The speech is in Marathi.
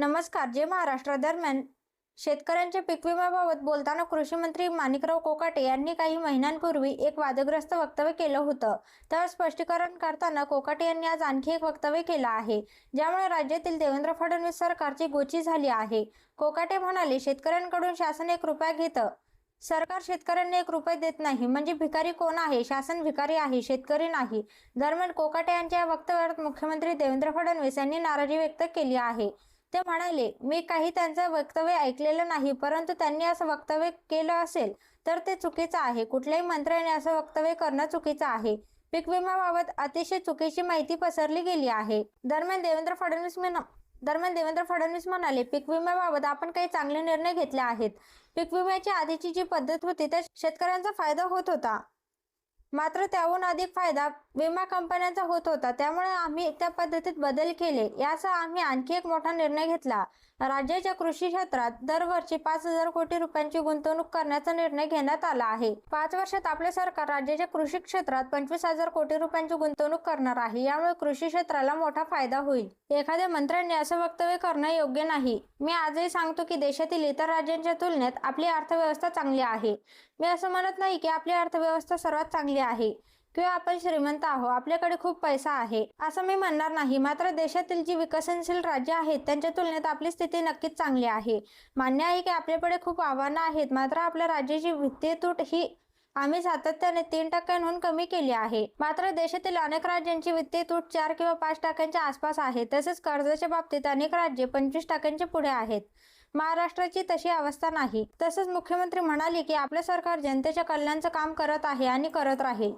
नमस्कार जे महाराष्ट्र दरम्यान शेतकऱ्यांच्या पीक विम्याबाबत बोलताना कृषी मंत्री माणिकराव कोकाटे यांनी काही महिन्यांपूर्वी एक वादग्रस्त वक्तव्य केलं होतं. तर स्पष्टीकरण करताना कोकाटे यांनी आज आणखी एक वक्तव्य केलं आहे ज्यामुळे राज्यातील देवेंद्र फडणवीस सरकारची गोची झाली आहे. कोकाटे म्हणाले शेतकऱ्यांकडून शासन एक रुपया घेतं. सरकार शेतकऱ्यांना एक रुपये देत नाही. म्हणजे भिकारी कोण आहे? शासन भिकारी आहे शेतकरी नाही. दरम्यान कोकाटे यांच्या या मुख्यमंत्री देवेंद्र फडणवीस यांनी नाराजी व्यक्त केली आहे. ते म्हणाले मी काही त्यांचं वक्तव्य ऐकलेलं नाही परंतु त्यांनी असं वक्तव्य केलं असेल तर ते चुकीचं आहे. कुठल्याही मंत्र्याने असं वक्तव्य करणं चुकीचं आहे. पीक विम्याबाबत अतिशय चुकीची माहिती पसरली गेली आहे. दरम्यान देवेंद्र फडणवीस दरम्यान देवेंद्र फडणवीस म्हणाले पीक विम्याबाबत आपण काही चांगले निर्णय घेतले आहेत. पीक विम्याची आधीची जी पद्धत होती त्या शेतकऱ्यांचा फायदा होत होता. मात्र त्याहून अधिक फायदा विमा कंपन्यांचा होत होता. त्यामुळे आम्ही त्या पद्धतीत बदल केले. यासह आम्ही आणखी एक मोठा निर्णय घेतला. राज्याच्या कृषी क्षेत्रात दरवर्षी पाच हजार कोटी रुपयांची गुंतवणूक करण्याचा निर्णय घेण्यात आला आहे. पाच वर्षात आपले सरकार राज्याच्या कृषी क्षेत्रात पंचवीस हजार कोटी रुपयांची गुंतवणूक करणार आहे. यामुळे कृषी क्षेत्राला मोठा फायदा होईल. एखाद्या मंत्र्यांनी असं वक्तव्य करणं योग्य नाही. मी आजही सांगतो की देशातील इतर राज्यांच्या तुलनेत आपली अर्थव्यवस्था चांगली आहे. मी असं म्हणत नाही की आपली अर्थव्यवस्था सर्वात चांगली आहे. किंवा आपण श्रीमंत आहो आपल्याकडे खूप पैसा आहे असं मी म्हणणार नाही. मात्र देशातील जी विकसनशील राज्य आहेत त्यांच्या तुलनेत आपली स्थिती नक्कीच चांगली आहे. मान्य आहे की आपल्याकडे खूप आव्हानं आहेत मात्र आपल्या राज्याची वित्तीय तूट ही आम्ही सातत्याने तीन टक्क्यांहून कमी केली आहे. मात्र देशातील अनेक राज्यांची वित्तीय तूट चार किंवा पाच टक्क्यांच्या आसपास आहे तसेच कर्जाच्या बाबतीत अनेक राज्ये पंचवीस टक्क्यांच्या पुढे आहेत. महाराष्ट्राची तशी अवस्था नाही. तसेच मुख्यमंत्री म्हणाले की आपले सरकार जनतेच्या कल्याणचं काम करत आहे आणि करत राहील.